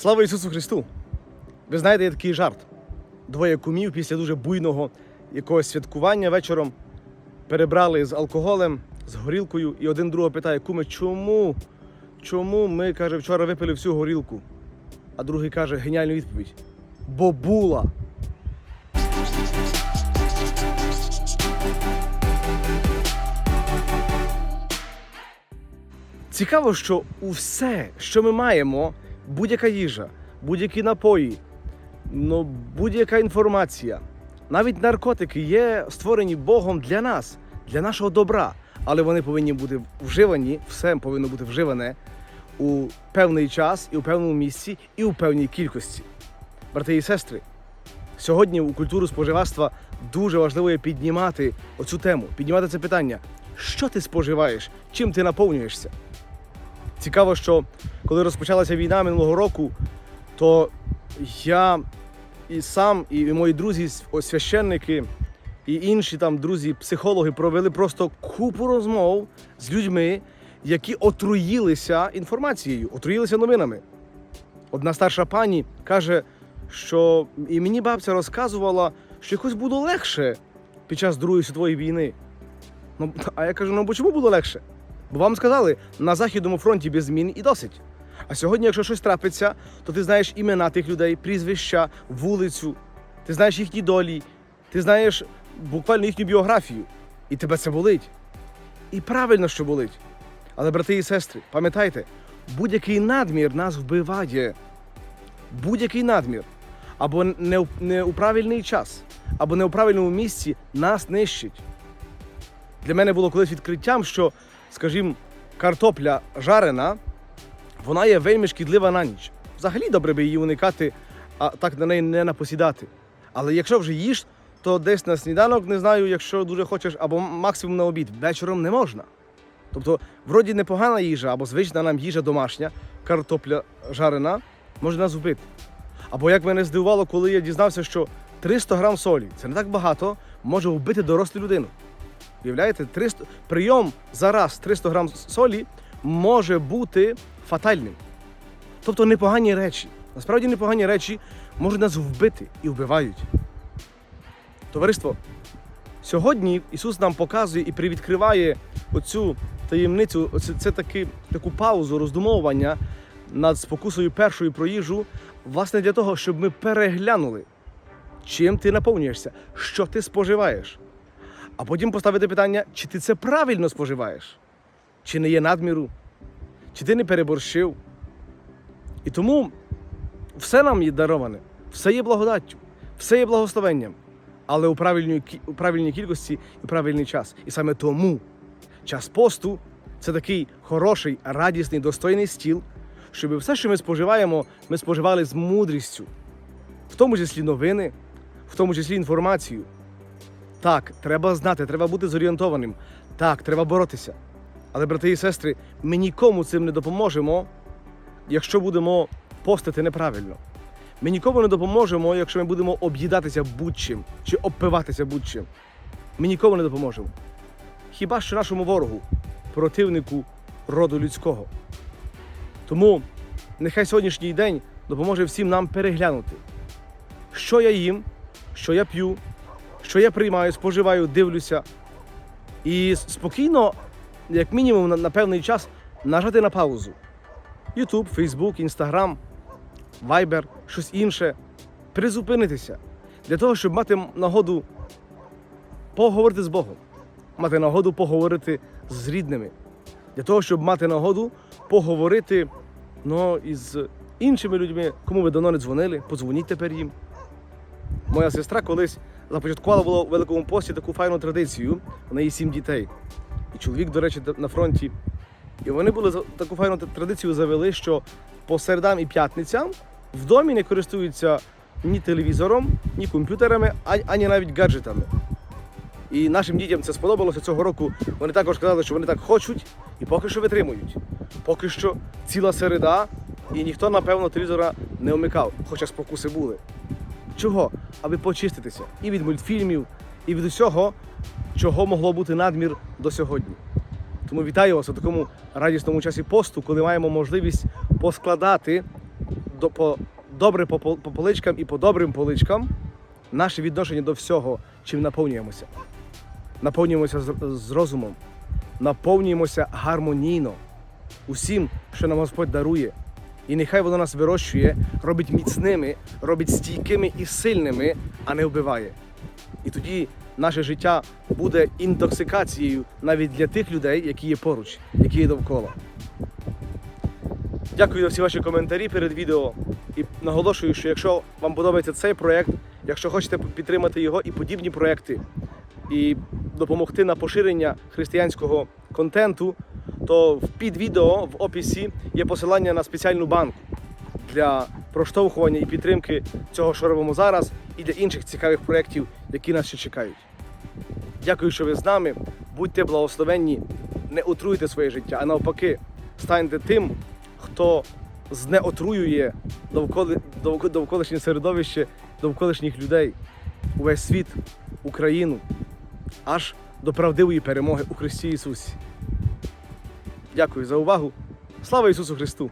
Слава Ісусу Христу! Ви знаєте, є такий жарт. Двоє кумів після дуже буйного якогось святкування вечором перебрали з алкоголем, з горілкою, і один другого питає: куме, чому? Чому ми, каже, вчора випили всю горілку? А другий каже, геніальну відповідь. Бо була. Цікаво, що усе, що ми маємо, будь-яка їжа, будь-які напої, ну, будь-яка інформація, навіть наркотики є створені Богом для нас, для нашого добра. Але вони повинні бути вживані, все повинно бути вживане у певний час і у певному місці, і у певній кількості. Брати і сестри, сьогодні у культуру споживацтва дуже важливо є піднімати оцю тему, піднімати це питання. Що ти споживаєш? Чим ти наповнюєшся? Цікаво, що коли розпочалася війна минулого року, то я і сам, і мої друзі, священники, і інші там друзі, психологи провели просто купу розмов з людьми, які отруїлися інформацією, отруїлися новинами. Одна старша пані каже, що і мені бабця розказувала, що якось було легше під час Другої світової війни. Ну, а я кажу: ну чому було легше? Бо вам сказали, на Західному фронті без змін і досить. А сьогодні, якщо щось трапиться, то ти знаєш імена тих людей, прізвища, вулицю, ти знаєш їхні долі, ти знаєш буквально їхню біографію. І тебе це болить. І правильно, що болить. Але, брати і сестри, пам'ятайте, будь-який надмір нас вбиває. Будь-який надмір. Або не, не у правильний час, або не у правильному місці нас нищить. Для мене було колись відкриттям, що, скажімо, картопля жарена, вона є вельми шкідлива на ніч. Взагалі добре би її уникати, а так на неї не напосідати. Але якщо вже їш, то десь на сніданок, не знаю, якщо дуже хочеш, або максимум на обід, вечором не можна. Тобто, вроді непогана їжа, або звична нам їжа домашня, картопля жарена, може нас вбити. Або як мене здивувало, коли я дізнався, що 300 грам солі це не так багато, може вбити дорослу людину. Уявляєте, 300, прийом за раз 300 грам солі може бути фатальним. Тобто непогані речі. Насправді непогані речі можуть нас вбити і вбивають. Товариство, сьогодні Ісус нам показує і привідкриває оцю таємницю, оце, це таки, таку паузу роздумовування над спокусою першою про їжу, власне, для того, щоб ми переглянули, чим ти наповнюєшся, що ти споживаєш. А потім поставити питання, чи ти це правильно споживаєш, чи не є надміру, чи ти не переборщив. І тому все нам є дароване, все є благодаттю, все є благословенням, але у правильній, у правильній кількості і у правильний час. І саме тому час посту це такий хороший, радісний, достойний стіл, щоб все, що ми споживаємо, ми споживали з мудрістю, в тому числі новини, в тому числі інформацію. Так, треба знати, треба бути зорієнтованим. Так, треба боротися. Але, брати і сестри, ми нікому цим не допоможемо, якщо будемо постити неправильно. Ми нікому не допоможемо, якщо ми будемо об'їдатися будь-чим чи обпиватися будь-чим. Ми нікому не допоможемо. Хіба що нашому ворогу, противнику роду людського. Тому нехай сьогоднішній день допоможе всім нам переглянути, що я їм, що я п'ю, що я приймаю, споживаю, дивлюся. І спокійно, як мінімум, на, на певний час нажати на паузу. YouTube, Facebook, Instagram, Viber, щось інше. Призупинитися для того, щоб мати нагоду поговорити з Богом, мати нагоду поговорити з рідними, для того, щоб мати нагоду поговорити ну, із іншими людьми, кому ви давно не дзвонили, подзвоніть тепер їм. Моя сестра колись започаткувала була у Великому пості таку файну традицію. У неї сім дітей. І чоловік, до речі, на фронті. І вони були таку файну традицію завели, що по середам і п'ятницям в домі не користуються ні телевізором, ні комп'ютерами, ані, навіть гаджетами. І нашим дітям це сподобалося цього року. Вони також сказали, що вони так хочуть і поки що витримують. Поки що ціла середа, і ніхто, напевно, телевізора не вмикав, хоча спокуси були. Чого? Аби почиститися і від мультфільмів, і від усього, чого могло бути надмір до сьогодні. Тому вітаю вас у такому радісному часі посту, коли маємо можливість поскладати до, по, добре по, по поличкам і по добрим поличкам наше відношення до всього, чим наповнюємося. Наповнюємося з, з розумом, наповнюємося гармонійно усім, що нам Господь дарує. І нехай воно нас вирощує, робить міцними, робить стійкими і сильними, а не вбиває. І тоді наше життя буде інтоксикацією навіть для тих людей, які є поруч, які є довкола. Дякую за всі ваші коментарі перед відео. І наголошую, що якщо вам подобається цей проект, якщо хочете підтримати його і подібні проекти, і допомогти на поширення християнського контенту, то під відео в описі є посилання на спеціальну банку для проштовхування і підтримки цього, що робимо зараз, і для інших цікавих проєктів, які нас ще чекають. Дякую, що ви з нами. Будьте благословенні, не отруйте своє життя, а навпаки, станьте тим, хто знеотруює довколи, довколишнє середовище, довколишніх людей, увесь світ, Україну, аж до правдивої перемоги у Христі Ісусі. Дякую за увагу. Слава Ісусу Христу!